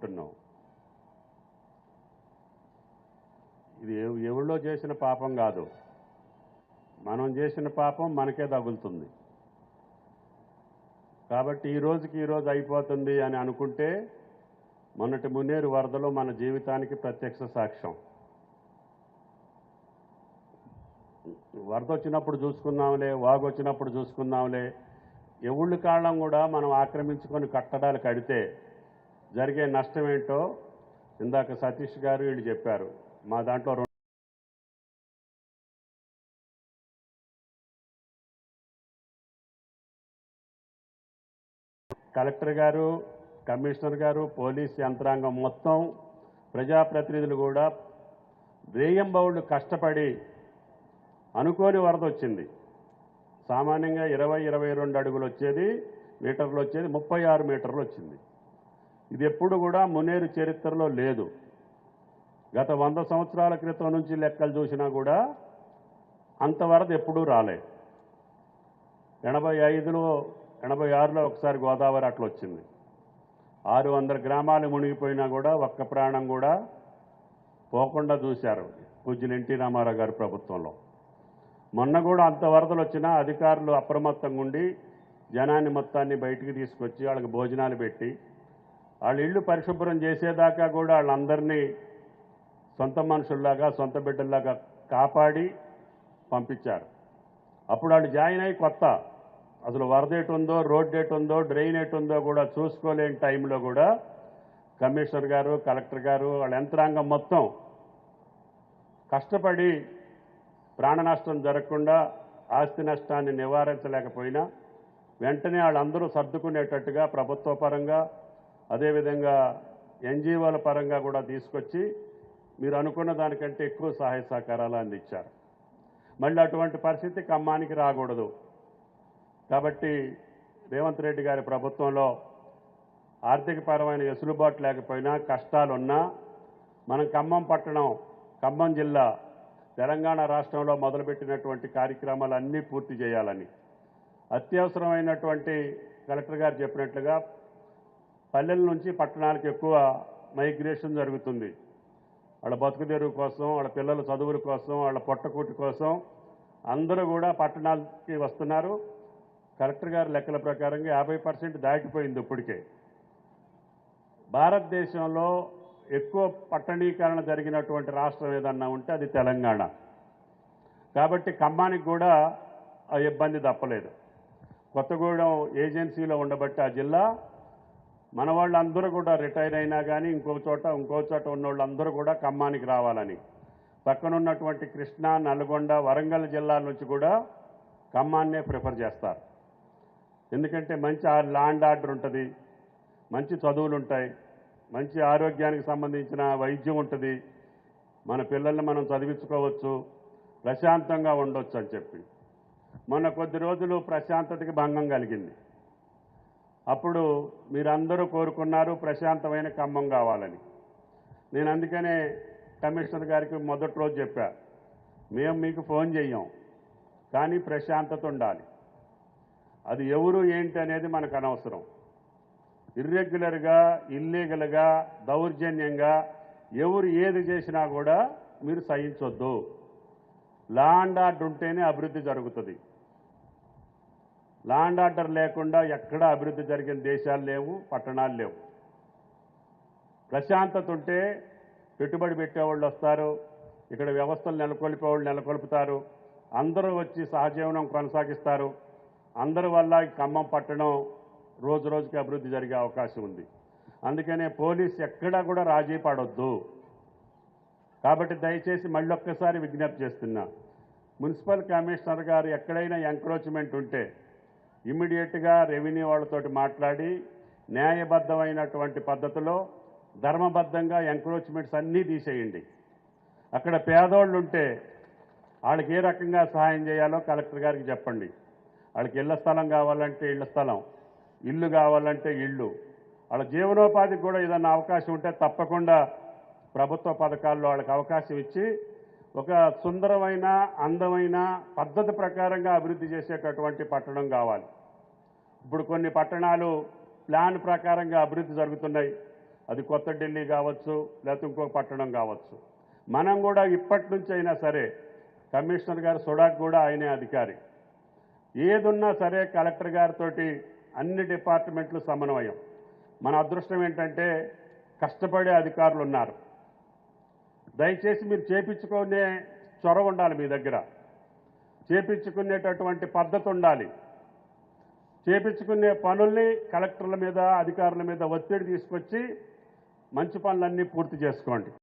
ఉంటున్నాం ఇది ఎవరిలో చేసిన పాపం కాదు. మనం చేసిన పాపం మనకే తగులుతుంది. కాబట్టి ఈ రోజుకి ఈ రోజు అయిపోతుంది అని అనుకుంటే మొన్నటి మున్నేరు వరదలు మన జీవితానికి ప్రత్యక్ష సాక్ష్యం. వరద వచ్చినప్పుడు చూసుకుందాంలే వాగు వచ్చినప్పుడు చూసుకుందాంలే. ఎవళ్ళు కాళ్ళం కూడా మనం ఆక్రమించుకొని కట్టడాలు కడితే జరిగే నష్టం ఏంటో ఇందాక సతీష్ గారు వీళ్ళు చెప్పారు. మా దాంట్లో రెండు కలెక్టర్ గారు కమిషనర్ గారు పోలీస్ యంత్రాంగం మొత్తం ప్రజాప్రతినిధులు కూడా రేయంబౌళ్ళు కష్టపడి అనుకోని వరద వచ్చింది. సామాన్యంగా ఇరవై ఇరవై రెండు అడుగులు వచ్చేది మీటర్లు వచ్చేది ముప్పై ఆరు మీటర్లు వచ్చింది. ఇది ఎప్పుడు కూడా మునేరు చరిత్రలో లేదు. గత వంద సంవత్సరాల క్రితం నుంచి లెక్కలు చూసినా కూడా అంత వరద ఎప్పుడూ రాలే. ఎనభై ఐదులో ఎనభై ఆరులో ఒకసారి గోదావరి అట్లా వచ్చింది. ఆరు వందల గ్రామాలు మునిగిపోయినా కూడా ఒక్క ప్రాణం కూడా పోకుండా చూశారు పూజ్యులు ఎన్టీ రామారావు గారి ప్రభుత్వంలో. మొన్న కూడా అంత వరదలు వచ్చినా అధికారులు అప్రమత్తంగా ఉండి జనాన్ని మొత్తాన్ని బయటికి తీసుకొచ్చి వాళ్ళకి భోజనాలు పెట్టి వాళ్ళ ఇళ్ళు పరిశుభ్రం చేసేదాకా కూడా వాళ్ళందరినీ సొంత మనుషుల్లాగా సొంత బిడ్డల్లాగా కాపాడి పంపించారు. అప్పుడు వాళ్ళు జాయిన్ అయ్యి కొత్త. అసలు వరద ఎటు ఉందో రోడ్ ఎటు ఉందో డ్రైన్ ఎటు ఉందో కూడా చూసుకోలేని టైంలో కూడా కమిషనర్ గారు కలెక్టర్ గారు వాళ్ళ యంత్రాంగం మొత్తం కష్టపడి ప్రాణ నష్టం జరగకుండా ఆస్తి నష్టాన్ని నివారించలేకపోయినా వెంటనే వాళ్ళందరూ సర్దుకునేటట్టుగా ప్రభుత్వపరంగా అదేవిధంగా ఎన్జిఓల పరంగా కూడా తీసుకొచ్చి మీరు అనుకున్న దానికంటే ఎక్కువ సహాయ సహకారాలు అందించారు. మళ్ళీ అటువంటి పరిస్థితి ఖమ్మానికి రాకూడదు. కాబట్టి రేవంత్ రెడ్డి గారి ప్రభుత్వంలో ఆర్థికపరమైన వెసులుబాటు లేకపోయినా కష్టాలున్నా మనం ఖమ్మం పట్టణం ఖమ్మం జిల్లా తెలంగాణ రాష్ట్రంలో మొదలుపెట్టినటువంటి కార్యక్రమాలు అన్నీ పూర్తి చేయాలని. అత్యవసరమైనటువంటి కలెక్టర్ గారు చెప్పినట్లుగా పల్లెల నుంచి పట్టణాలకు ఎక్కువ మైగ్రేషన్ జరుగుతుంది. వాళ్ళ బతుకుదేరు కోసం వాళ్ళ పిల్లల చదువుల కోసం వాళ్ళ పొట్టకూటి కోసం అందరూ కూడా పట్టణాలకి వస్తున్నారు. కలెక్టర్ గారి లెక్కల ప్రకారంగా యాభై పర్సెంట్ దాటిపోయింది ఇప్పటికే. భారతదేశంలో ఎక్కువ పట్టణీకరణ జరిగినటువంటి రాష్ట్రం ఏదన్నా ఉంటే అది తెలంగాణ. కాబట్టి ఖమ్మానికి కూడా ఆ ఇబ్బంది తప్పలేదు. కొత్తగూడెం ఏజెన్సీలో ఉండబట్టి ఆ జిల్లా మన వాళ్ళందరూ కూడా రిటైర్ అయినా కానీ ఇంకో చోట ఇంకో చోట ఉన్న వాళ్ళందరూ కూడా ఖమ్మానికి రావాలని. పక్కనున్నటువంటి కృష్ణా నల్గొండ వరంగల్ జిల్లాల నుంచి కూడా ఖమ్మాన్నే ప్రిఫర్ చేస్తారు. ఎందుకంటే మంచి ల్యాండ్ ఆర్డర్ ఉంటుంది మంచి చదువులు ఉంటాయి మంచి ఆరోగ్యానికి సంబంధించిన వైద్యం ఉంటుంది మన పిల్లల్ని మనం చదివించుకోవచ్చు ప్రశాంతంగా ఉండొచ్చు అని చెప్పి. మొన్న కొద్ది రోజులు ప్రశాంతతకి భంగం కలిగింది. అప్పుడు మీరందరూ కోరుకున్నారు ప్రశాంతమైన ఖమ్మం కావాలని. నేను అందుకనే కమిషనర్ గారికి మొదటి రోజు చెప్పా మేము మీకు ఫోన్ చెయ్యం కానీ ప్రశాంతత ఉండాలి. అది ఎవరు ఏంటి అనేది మనకు అనవసరం. ఇర్రెగ్యులర్గా ఇల్లీగల్గా దౌర్జన్యంగా ఎవరు ఏది చేసినా కూడా మీరు సహించొద్దు. లా అండ్ ఆర్డర్ ఉంటేనే అభివృద్ధి జరుగుతుంది. లా అండ్ ఆర్డర్ లేకుండా ఎక్కడ అభివృద్ధి జరిగిన దేశాలు లేవు పట్టణాలు లేవు. ప్రశాంతత ఉంటే పెట్టుబడి పెట్టేవాళ్ళు వస్తారు ఇక్కడ వ్యవస్థలు నెలకొల్పేవాళ్ళు నెలకొల్పుతారు అందరూ వచ్చి సహజీవనం కొనసాగిస్తారు అందరి వల్ల ఈ ఖమ్మం పట్టణం రోజు రోజుకి అభివృద్ధి జరిగే అవకాశం ఉంది. అందుకనే పోలీస్ ఎక్కడా కూడా రాజీ పడొద్దు. కాబట్టి దయచేసి మళ్ళీ ఒక్కసారి విజ్ఞప్తి చేస్తున్నా మున్సిపల్ కమిషనర్ గారు ఎక్కడైనా ఎంక్రోచ్మెంట్ ఉంటే ఇమ్మీడియట్గా రెవెన్యూ వాళ్ళతోటి మాట్లాడి న్యాయబద్ధమైనటువంటి పద్ధతిలో ధర్మబద్ధంగా ఎంక్రోచ్మెంట్స్ అన్నీ తీసేయండి. అక్కడ పేదోళ్ళు ఉంటే వాళ్ళకి ఏ రకంగా సహాయం చేయాలో కలెక్టర్ గారికి చెప్పండి. వాళ్ళకి ఇళ్ళ స్థలం కావాలంటే ఇళ్ళ స్థలం ఇల్లు కావాలంటే ఇల్లు. వాళ్ళ జీవనోపాధికి కూడా ఏదన్నా అవకాశం ఉంటే తప్పకుండా ప్రభుత్వ పథకాల్లో వాళ్ళకి అవకాశం ఇచ్చి ఒక సుందరమైన అందమైన పద్ధతి ప్రకారంగా అభివృద్ధి చేసేటటువంటి పట్టణం కావాలి. ఇప్పుడు కొన్ని పట్టణాలు ప్లాన్ ప్రకారంగా అభివృద్ధి జరుగుతున్నాయి. అది కొత్త ఢిల్లీ కావచ్చు లేకపోతే ఇంకొక పట్టణం కావచ్చు. మనం కూడా ఇప్పటి నుంచి అయినా సరే కమిషనర్ గారు సుడాక్ కూడా ఆయనే అధికారి. ఏదున్నా సరే కలెక్టర్ గారితో అన్ని డిపార్ట్మెంట్లు సమన్వయం. మన అదృష్టం ఏంటంటే కష్టపడే అధికారులు ఉన్నారు దయచేసి మీరు చేపించుకునే చొరవ ఉండాలి మీ దగ్గర. చేపించుకునేటటువంటి పద్ధతి ఉండాలి. చేపించుకునే పనుల్ని కలెక్టర్ల మీద అధికారుల మీద ఒత్తిడి తీసుకొచ్చి మంచి పనులన్నీ పూర్తి చేసుకోండి.